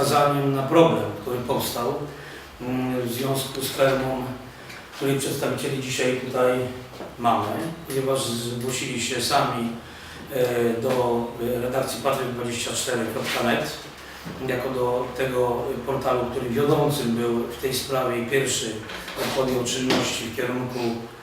wskazaniem na problem, który powstał mm, w związku z fermą, której przedstawicieli dzisiaj tutaj mamy, ponieważ zgłosili się sami e, do redakcji patryk24.net jako do tego portalu, który wiodącym był w tej sprawie i pierwszy podjął czynności w kierunku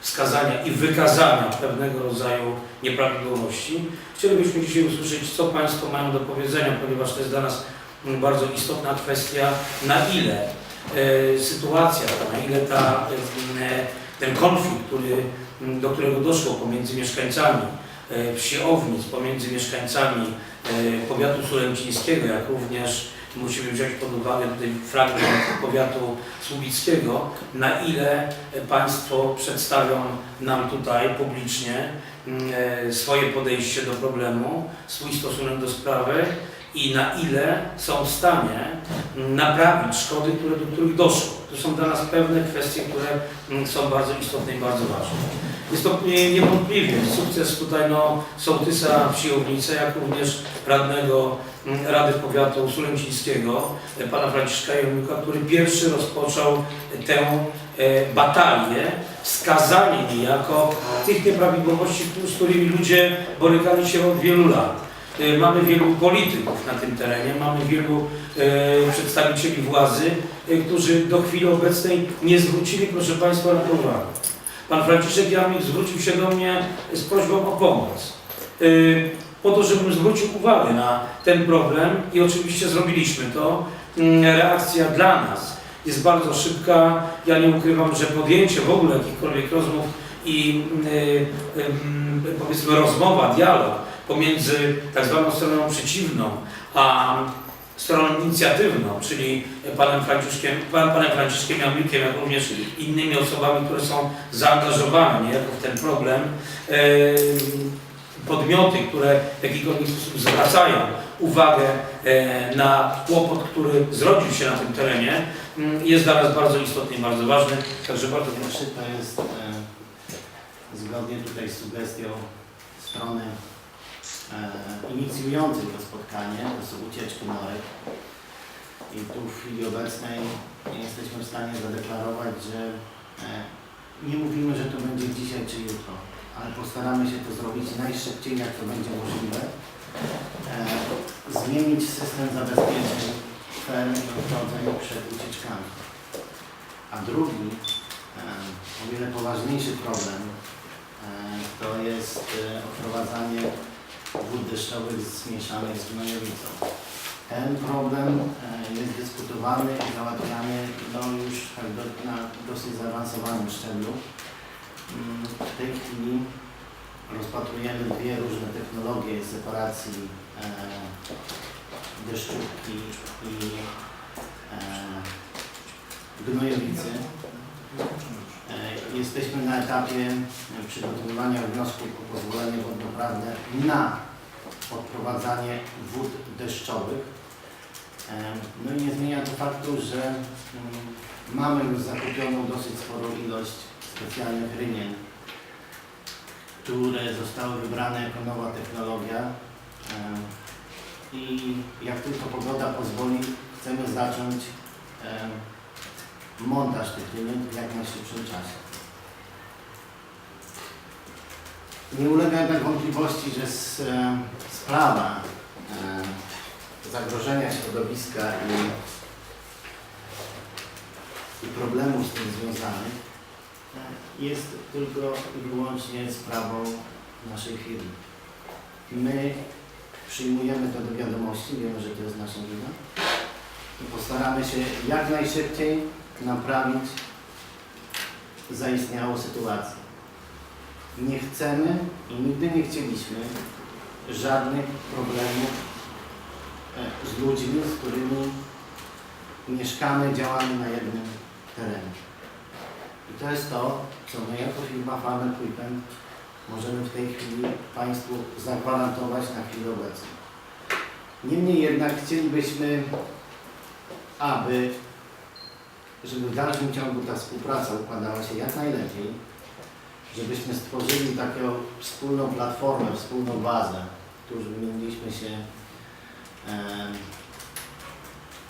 wskazania i wykazania pewnego rodzaju nieprawidłowości. Chcielibyśmy dzisiaj usłyszeć, co Państwo mają do powiedzenia, ponieważ to jest dla nas bardzo istotna kwestia, na ile e, sytuacja, na ile ta, e, ten konflikt, który, do którego doszło pomiędzy mieszkańcami e, wsi Ownic, pomiędzy mieszkańcami e, powiatu sulęcińskiego, jak również musimy wziąć pod uwagę tutaj fragment powiatu słubickiego, na ile Państwo przedstawią nam tutaj publicznie e, swoje podejście do problemu, swój stosunek do sprawy i na ile są w stanie naprawić szkody, które, do których doszło. To są dla nas pewne kwestie, które mm, są bardzo istotne i bardzo ważne. Jest to nie- niewątpliwie sukces tutaj no, sołtysa Ownice, jak również radnego mm, Rady Powiatu Sulęcińskiego, e, pana Franciszka Jelmika, który pierwszy rozpoczął tę e, batalię, wskazanie niejako tych nieprawidłowości, z którymi ludzie borykali się od wielu lat. E, Mamy wielu polityków na tym terenie, mamy wielu e, przedstawicieli władzy, e, którzy do chwili obecnej nie zwrócili, proszę Państwa, na to uwagę. Pan Franciszek Jamik zwrócił się do mnie z prośbą o pomoc. Y, Po to, żebym zwrócił uwagę na ten problem i oczywiście zrobiliśmy to. Mm, Reakcja dla nas jest bardzo szybka. Ja nie ukrywam, że podjęcie w ogóle jakichkolwiek rozmów i y, y, y, powiedzmy rozmowa, dialog pomiędzy tak zwaną stroną przeciwną, a stroną inicjatywną, czyli panem Franciszkiem, pan, panem Franciszkiem Jamlikiem, jak również innymi osobami, które są zaangażowane w ten problem, e, podmioty, które w jakikolwiek sposób zwracają uwagę e, na kłopot, który zrodził się na tym terenie, mm, jest dla nas bardzo istotny i bardzo ważny. Także bardzo proszę. To jest e, zgodnie tutaj z sugestią strony e, inicjującej to spotkanie, to są ucieczki norek. I tu w chwili obecnej jesteśmy w stanie zadeklarować, że e, nie mówimy, że to będzie dzisiaj czy jutro, ale postaramy się to zrobić najszybciej, jak to będzie możliwe. E, zmienić system zabezpieczeń ferm i odchodzeń przed ucieczkami. A drugi, o wiele poważniejszy problem, to jest odprowadzanie wód deszczowych zmieszanych z gnojowicą. Ten problem e, jest dyskutowany i załatwiany no, już tak na dosyć zaawansowanym szczeblu. Mm, W tej chwili rozpatrujemy dwie różne technologie separacji e, deszczówki i e, gnojowicy. Jesteśmy na etapie e, przygotowywania wniosków o pozwolenie wodnoprawne na odprowadzanie wód deszczowych. E, No i nie zmienia to faktu, że mm, mamy już zakupioną dosyć sporą ilość specjalnych rynien, które zostały wybrane jako nowa technologia. E, I jak tylko pogoda pozwoli, chcemy zacząć montaż tych rynien w jak najszybszym czasie. Nie ulega jednak wątpliwości, że s- e, sprawa e, zagrożenia środowiska i, i problemów z tym związanych jest tylko i wyłącznie sprawą naszej firmy. My przyjmujemy to do wiadomości, wiemy, że to jest nasza wina i postaramy się jak najszybciej naprawić zaistniałą sytuację. Nie chcemy i nigdy nie chcieliśmy żadnych problemów e, z ludźmi, z którymi mieszkamy, działamy na jednym terenie. I to jest to, co my jako firma Farmer Equipment możemy w tej chwili Państwu zagwarantować na chwilę obecną. Niemniej jednak chcielibyśmy, aby żeby w dalszym ciągu ta współpraca układała się jak najlepiej, żebyśmy stworzyli taką wspólną platformę, wspólną bazę, tu już wymieniliśmy się e,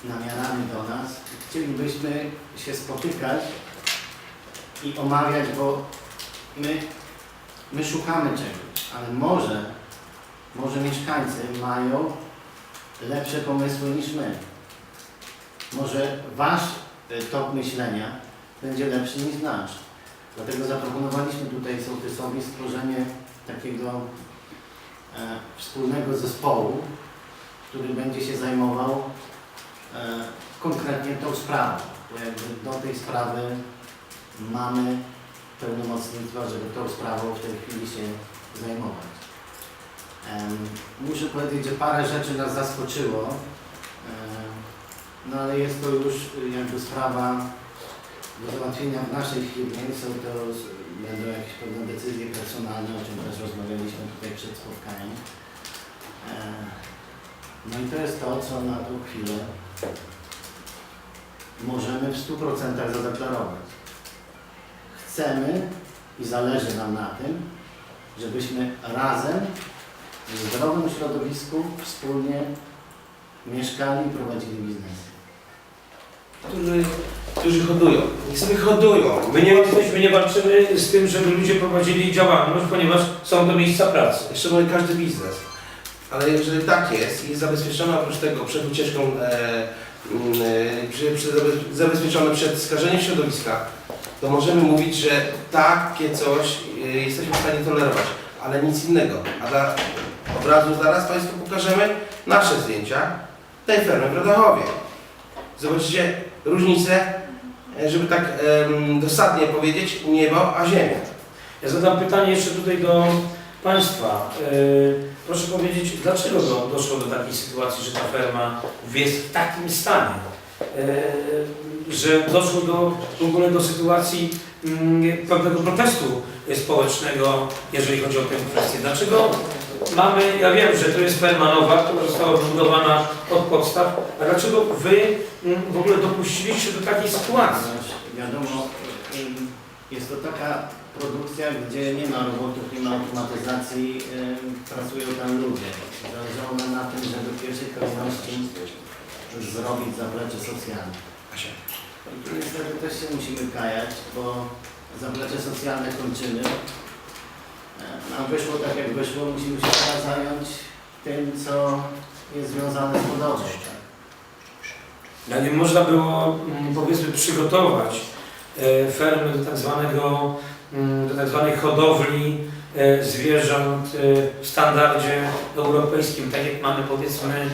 namiarami do nas. Chcielibyśmy się spotykać i omawiać, bo my, my szukamy czegoś, ale może, może mieszkańcy mają lepsze pomysły niż my. Może wasz y, tok myślenia będzie lepszy niż nasz. Dlatego zaproponowaliśmy tutaj sołtysowi stworzenie takiego e, wspólnego zespołu, który będzie się zajmował e, konkretnie tą sprawą. Bo jakby do tej sprawy mamy pełnomocnictwa, żeby tą sprawą w tej chwili się zajmować. Muszę powiedzieć, że parę rzeczy nas zaskoczyło, em, no ale jest to już jakby sprawa do załatwienia w naszej firmie. Są to, będą jakieś pewne decyzje personalne, o czym też rozmawialiśmy tutaj przed spotkaniem. E, No i to jest to, co na tą chwilę możemy w 100% zadeklarować. Chcemy i zależy nam na tym, żebyśmy razem w zdrowym środowisku wspólnie mieszkali i prowadzili biznes. którzy, którzy hodują. Niech sobie hodują. My nie My nie walczymy z tym, żeby ludzie prowadzili działalność, ponieważ są to miejsca pracy. mamy każdy biznes. Ale jeżeli tak jest i jest zabezpieczone oprócz tego przed ucieczką, e, mm, e, zabe- zabezpieczone przed skażeniem środowiska, to możemy mówić, że takie coś e, jesteśmy w stanie tolerować, ale nic innego. A dla obrazu zaraz Państwu pokażemy nasze zdjęcia tej fermy w Rodachowie. Zobaczycie różnicę, żeby tak dosadnie powiedzieć, niebo a ziemia. Ja zadam pytanie jeszcze tutaj do Państwa. Yy, Proszę powiedzieć, dlaczego do, doszło do takiej sytuacji, że ta ferma jest w takim stanie? Yy, Że doszło do, w ogóle do sytuacji mm, pewnego protestu społecznego, jeżeli chodzi o tę kwestię. Dlaczego mamy, ja wiem, że to jest ferma nowa, która została wybudowana od podstaw, a dlaczego Wy mm, w ogóle dopuściliście do takiej sytuacji? Ponieważ wiadomo, jest to taka produkcja, gdzie nie ma robotów, nie ma automatyzacji, pracują tam ludzie. Zależało nam na tym, żeby w pierwszej kolejności zrobić zaplecze socjalne. I tu niestety też się musimy kajać, bo zaplecze socjalne kończymy. Nam wyszło tak jak wyszło, musimy się teraz zająć tym, co jest związane z. Tak? No nie można było, mm, powiedzmy, przygotować e, fermy do tak zwanego, mm, do tak zwanej hodowli e, zwierząt e, w standardzie europejskim, tak jak mamy, powiedzmy,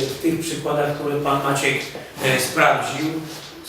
w tych przykładach, które Pan Maciek sprawdził.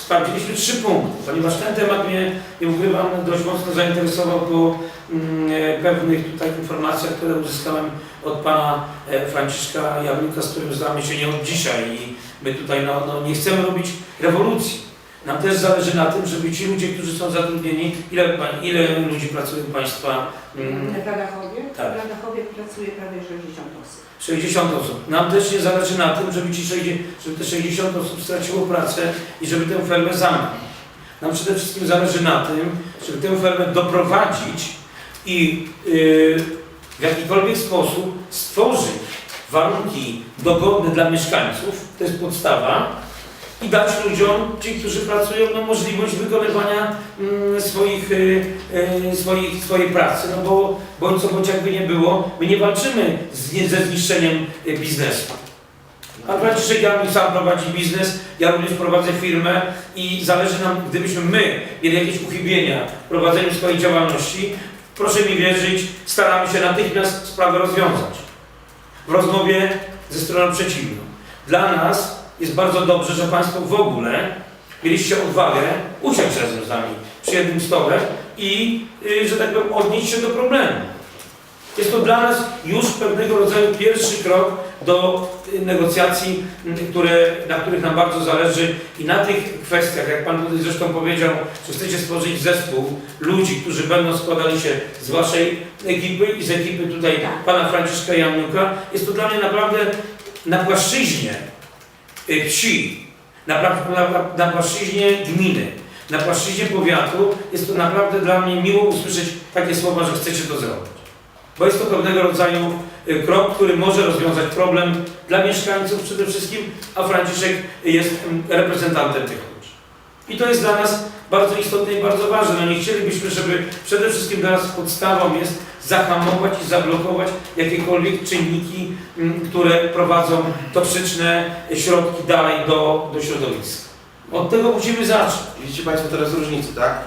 Sprawdziliśmy trzy punkty, ponieważ ten temat mnie, nie ukrywam, dość mocno zainteresował po mm, e, pewnych tutaj informacjach, które uzyskałem od Pana e, Franciszka Jawnika, z którym znamy się nie od dzisiaj i My tutaj no, no, nie chcemy robić rewolucji. Nam też zależy na tym, żeby ci ludzie, którzy są zatrudnieni, ile, ile ludzi pracuje u Państwa? Mm, W Radachowie? Tak. W Radachowie pracuje prawie 60 osób. 60 osób. Nam też nie zależy na tym, żeby, ci 60, żeby te 60 osób straciło pracę i żeby tę fermę zamknąć. Nam przede wszystkim zależy na tym, żeby tę fermę doprowadzić i yy, w jakikolwiek sposób stworzyć warunki dogodne dla mieszkańców, to jest podstawa, i dać ludziom, ci, którzy pracują, no, możliwość wykonywania mm, swoich, y, y, swoich, swojej pracy, no bo bądź co bądź jakby nie było, my nie walczymy z, ze zniszczeniem y, biznesu. Pan Franciszek Janów sam prowadzi biznes, ja również prowadzę firmę i zależy nam, gdybyśmy my mieli jakieś uchybienia w prowadzeniu swojej działalności, proszę mi wierzyć, staramy się natychmiast sprawę rozwiązać. W rozmowie ze stroną przeciwną. Dla nas jest bardzo dobrze, że Państwo w ogóle mieliście odwagę usiąść razem z nami przy jednym stole i, y, że tak powiem, odnieść się do problemu. Jest to dla nas już pewnego rodzaju pierwszy krok do y, negocjacji, które, na których nam bardzo zależy i na tych kwestiach, jak Pan tutaj zresztą powiedział, że chcecie stworzyć zespół ludzi, którzy będą składali się z Waszej ekipy i z ekipy tutaj Tak. Pana Franciszka Januka. Jest to dla mnie naprawdę na płaszczyźnie wsi, na, na, na, płaszczyźnie gminy, na płaszczyźnie powiatu, jest to naprawdę dla mnie miło usłyszeć takie słowa, że chcecie to zrobić. Bo jest to pewnego rodzaju y, krok, który może rozwiązać problem dla mieszkańców przede wszystkim, a Franciszek jest em, reprezentantem tych ludzi. I to jest dla nas bardzo istotne i bardzo ważne. No nie chcielibyśmy, żeby przede wszystkim dla nas podstawą jest zahamować i zablokować jakiekolwiek czynniki, m, które prowadzą toksyczne środki dalej do, do środowiska. Od tego musimy zacząć. Widzicie Państwo teraz różnicę, tak?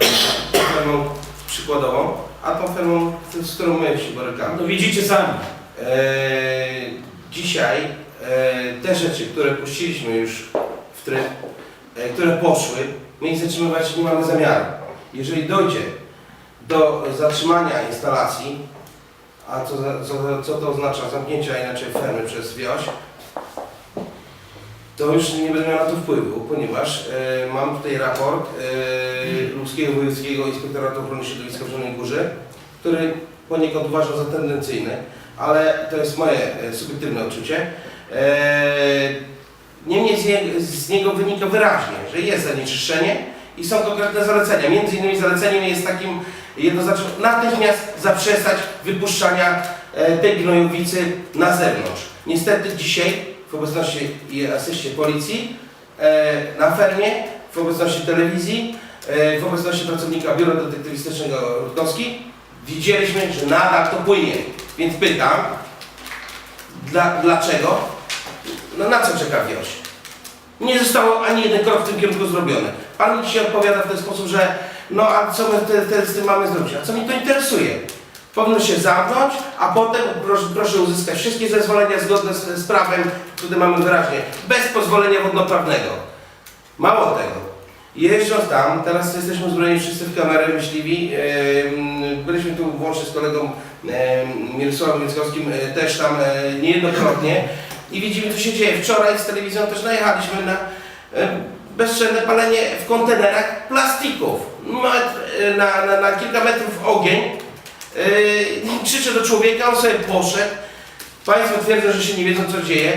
Tą fermą przykładową, a tą fermą, z którą my się borykamy. No widzicie sami. Eee, dzisiaj eee, te rzeczy, które puściliśmy już w tryb, e, które poszły, my ich zatrzymywać nie mamy zamiaru. Jeżeli dojdzie do zatrzymania instalacji, a co, co, co to oznacza zamknięcia inaczej fermy przez wioś, to już nie będę miał na to wpływu, ponieważ e, mam tutaj raport e, Ludzkiego Wojewódzkiego Inspektoratu Ochrony Środowiska w Zielonej Górze, który poniekąd uważam za tendencyjny, ale to jest moje e, subiektywne odczucie. E, Niemniej z, nie, z niego wynika wyraźnie, że jest zanieczyszczenie i są konkretne zalecenia. Między innymi zaleceniem jest takim jednoznacznym natychmiast zaprzestać wypuszczania e, tej gnojowicy na zewnątrz. Niestety dzisiaj w obecności i asyście policji e, na fermie, w obecności telewizji, e, w obecności pracownika Biura Detektywistycznego Rutkowski widzieliśmy, że nadal to płynie. Więc pytam, dla, dlaczego? No na co czeka wioś? Nie zostało ani jeden krok w tym kierunku zrobiony. Pan mi dzisiaj odpowiada w ten sposób, że no a co my te, te, z tym mamy zrobić? A co mnie to interesuje? Powinno się zamknąć, a potem proszę, proszę uzyskać wszystkie zezwolenia zgodne z, z prawem, które mamy wyraźnie, bez pozwolenia wodnoprawnego. Mało tego. Jeżdżąc tam, teraz jesteśmy uzbrojeni wszyscy w kamery myśliwi. Byliśmy tu włącznie z kolegą em, Mirosławem e, też tam e, niejednokrotnie i widzimy co się dzieje. Wczoraj z telewizją też najechaliśmy na bezczelne palenie w kontenerach plastików. Metr, e, na, na, na kilka metrów ogień. Yy, krzyczę do człowieka, on sobie poszedł. Państwo twierdzą, że się nie wiedzą co dzieje,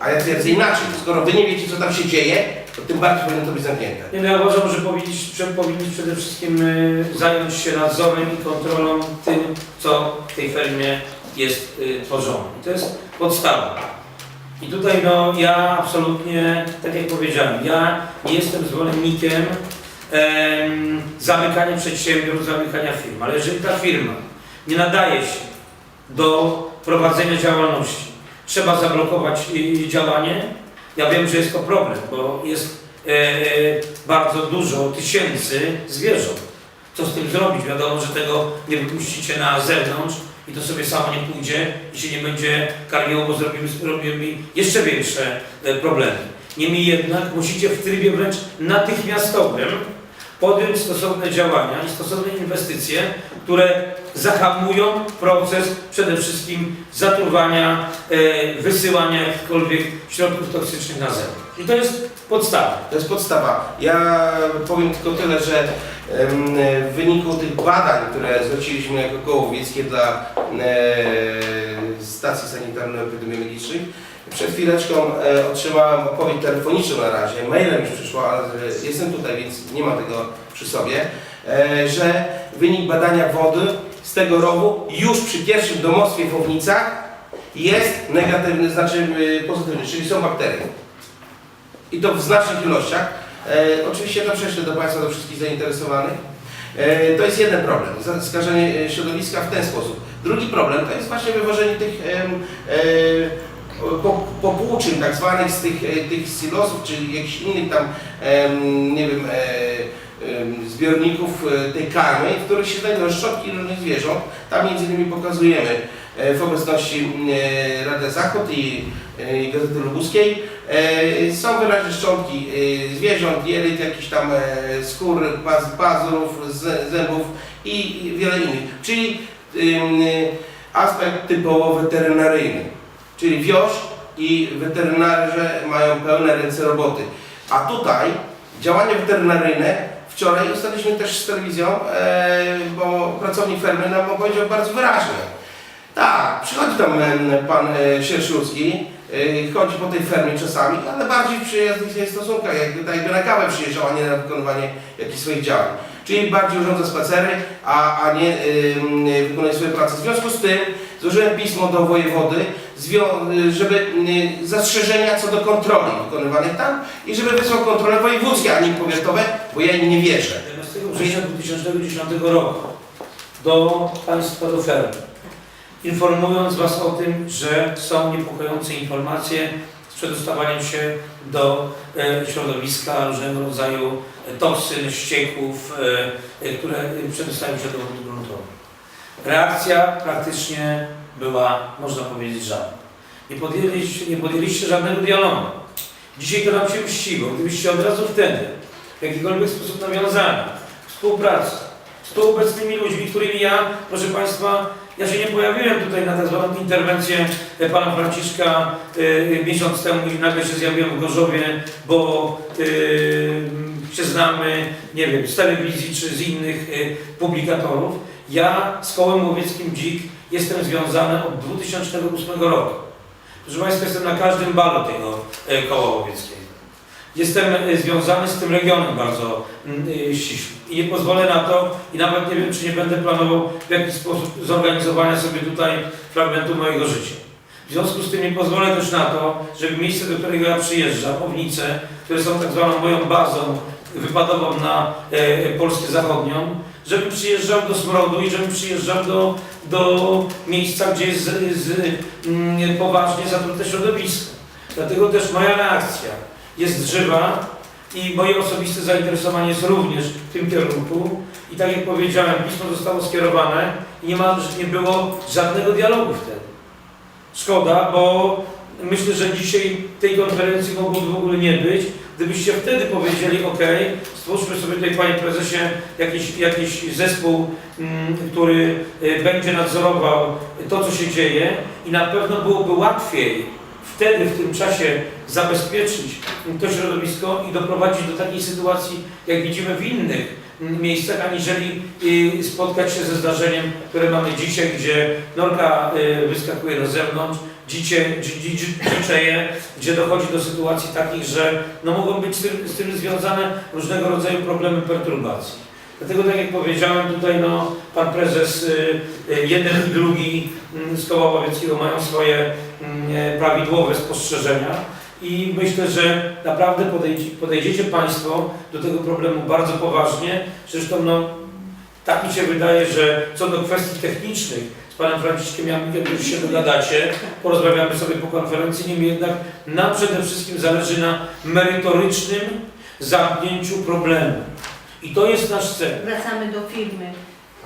a ja twierdzę inaczej. Skoro wy nie wiecie co tam się dzieje, to tym bardziej powinno to być zamknięte. Nie, no ja uważam, że powinniśmy, przede wszystkim y, zająć się nadzorem i kontrolą tym, co w tej fermie jest y, tworzone. I to jest podstawa. I tutaj no, ja absolutnie, tak jak powiedziałem, ja nie jestem zwolennikiem em, zamykania przedsiębiorstw, zamykania firm, ale jeżeli ta firma nie nadaje się do prowadzenia działalności, trzeba zablokować działanie. Ja wiem, że jest to problem, bo jest e, bardzo dużo tysięcy zwierząt. Co z tym zrobić? Wiadomo, że tego nie wypuścicie na zewnątrz i to sobie samo nie pójdzie i się nie będzie karmiło, bo zrobimy, zrobimy jeszcze większe e, problemy. Niemniej jednak musicie w trybie wręcz natychmiastowym podjąć stosowne działania i stosowne inwestycje, które zahamują proces przede wszystkim zatruwania, e, wysyłania jakichkolwiek środków toksycznych na zewnątrz. I to jest podstawa. To jest podstawa. Ja powiem tylko tyle, że w wyniku tych badań, które zleciliśmy jako koło wiejskie dla e, stacji sanitarno-epidemiologicznych, przed chwileczką e, otrzymałem odpowiedź telefoniczną na razie, mailem już przyszła, ale że jestem tutaj, więc nie mam tego przy sobie, e, że wynik badania wody z tego rowu już przy pierwszym domostwie w Ownicach jest negatywny, znaczy e, pozytywny, czyli są bakterie i to w znacznych ilościach. E, oczywiście to prześlę do Państwa, do wszystkich zainteresowanych. E, to jest jeden problem, skażenie e, środowiska w ten sposób. Drugi problem to jest właśnie wywożenie tych e, popłuczyn tak zwanych z tych, e, tych silosów, czy jakichś innych tam, nie wiem, e, zbiorników e, tej karmy, w których się znajdują szczotki różnych zwierząt. Tam między innymi pokazujemy w obecności Rady Zachód i, Gazety Lubuskiej Są wyraźne szczątki zwierząt, jelit, jakichś tam skór, paz, pazurów, zębów i wiele innych. Czyli aspekt typowo weterynaryjny. Czyli wioś i weterynarze mają pełne ręce roboty. A tutaj działania weterynaryjne, wczoraj ustaliliśmy też z telewizją, e, bo pracownik fermy nam powiedział bardzo wyraźnie. Tak, przychodzi tam em, pan e, Sierszulski, e, chodzi po tej fermie czasami, ale bardziej w przyjaznych stosunkach, jakby, jakby na kawę przyjeżdżał, a nie na wykonywanie jakichś swoich działań. Czyli bardziej urządza spacery, a, a nie wykonuje swoje prace. W związku z tym złożyłem pismo do wojewody, żeby y, zastrzeżenia co do kontroli wykonywanych tam i żeby wysłał kontrole wojewódzkie, a nie powiatowe, bo ja im nie wierzę. 11 września 2010 roku do Państwa do fermy, informując Was o tym, że są niepokojące informacje z przedostawaniem się do e, środowiska różnego rodzaju toksyn, ścieków, e, e, które przedostają się do gruntowych. Reakcja praktycznie była, można powiedzieć, żadna. Nie podjęliście, nie podjęliście żadnego dialogu. Dzisiaj to nam się mściło. Gdybyście od razu wtedy w jakikolwiek sposób nawiązali współpracę z tu obecnymi ludźmi, którymi ja, proszę Państwa, ja się nie pojawiłem tutaj na tak zwaną interwencję e, Pana Franciszka e, miesiąc temu i nagle się zjawiłem w Gorzowie, bo e, się znamy, nie wiem, z telewizji czy z innych e, publikatorów. Ja z Kołem Łowieckim Dzik jestem związany od 2008 roku. Proszę Państwa, jestem na każdym balu tego e, Koła Łowieckiego. Jestem e, związany z tym regionem bardzo e, ściśle i nie pozwolę na to i nawet nie wiem, czy nie będę planował w jakiś sposób zorganizowania sobie tutaj fragmentu mojego życia. W związku z tym nie pozwolę też na to, żeby miejsce, do którego ja przyjeżdżam, Ownice, które są tak zwaną moją bazą wypadową na Polskę Zachodnią, żebym przyjeżdżał do Smrodu i żebym przyjeżdżał do, do miejsca, gdzie jest z, z, mm, poważnie zatrute środowisko. Dlatego też moja reakcja jest żywa i moje osobiste zainteresowanie jest również w tym kierunku. I tak jak powiedziałem, pismo zostało skierowane i nie, ma, nie było żadnego dialogu wtedy. Szkoda, bo myślę, że dzisiaj tej konferencji mogłoby w ogóle nie być. Gdybyście wtedy powiedzieli, ok, stwórzmy sobie tutaj, panie prezesie, jakiś, jakiś zespół, mm, który y, będzie nadzorował to, co się dzieje i na pewno byłoby łatwiej wtedy, w tym czasie zabezpieczyć to środowisko i doprowadzić do takiej sytuacji, jak widzimy w innych mm, miejscach, aniżeli y, spotkać się ze zdarzeniem, które mamy dzisiaj, gdzie norka y, wyskakuje na zewnątrz, dzicie, dzi, dzi, dzi- dziczeje, gdzie dochodzi do sytuacji takich, że no, mogą być z tym, z tym związane różnego rodzaju problemy perturbacji. Dlatego, tak jak powiedziałem, tutaj no, pan prezes, y, y, jeden i drugi mm, z Koła Łowieckiego mają swoje mm, e, prawidłowe spostrzeżenia i myślę, że naprawdę podejdzie, podejdziecie Państwo do tego problemu bardzo poważnie. Zresztą no, tak mi się wydaje, że co do kwestii technicznych z Panem Franciszkiem Jamikiem już się dogadacie, porozmawiamy sobie po konferencji, niemniej jednak nam przede wszystkim zależy na merytorycznym zamknięciu problemu. I to jest nasz cel. Wracamy do firmy.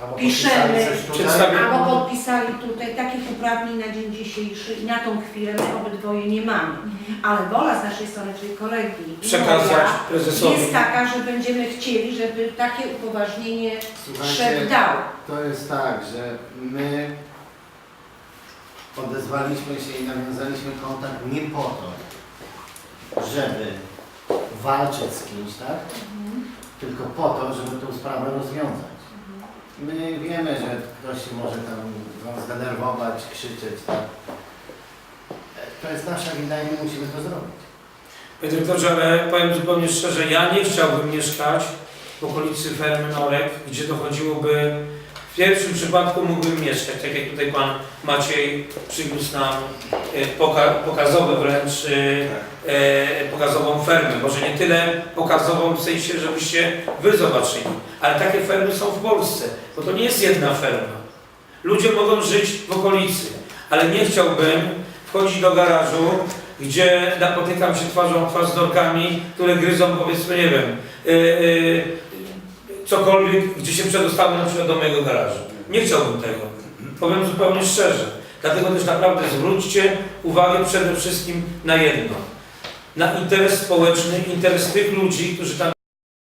Albo Piszemy. podpisali coś tutaj. Przedstawię- Albo podpisali tutaj takich uprawnień na dzień dzisiejszy i na tą chwilę my obydwoje nie mamy. Ale wola z naszej strony, czyli kolegi i Przekazać moja, prezesowi. jest taka, że będziemy chcieli, żeby takie upoważnienie szef Słuchajcie, dał. to jest tak, że my odezwaliśmy się i nawiązaliśmy kontakt nie po to, żeby walczyć z kimś, tak? Tylko po to, żeby tę sprawę rozwiązać. My wiemy, że ktoś się może tam wam zdenerwować, krzyczeć, tak? To jest nasza wina i my musimy to zrobić. Panie dyrektorze, ale powiem zupełnie szczerze, ja nie chciałbym mieszkać w okolicy fermy Norek, gdzie dochodziłoby, w pierwszym przypadku mógłbym mieszkać, tak jak tutaj Pan Maciej przywiózł nam e, poka pokazowe wręcz, e, e, pokazową fermę. Może nie tyle pokazową w sensie, żebyście Wy zobaczyli, ale takie fermy są w Polsce, bo to nie jest jedna ferma. Ludzie mogą żyć w okolicy, ale nie chciałbym wchodzić do garażu, gdzie napotykam się twarzą twarz z norkami, które gryzą powiedzmy, nie wiem, cokolwiek, gdzie się przedostały na przykład do mojego garażu. Nie chciałbym tego. Powiem zupełnie szczerze. Dlatego też naprawdę zwróćcie uwagę przede wszystkim na jedno. Na interes społeczny, interes tych ludzi, którzy tam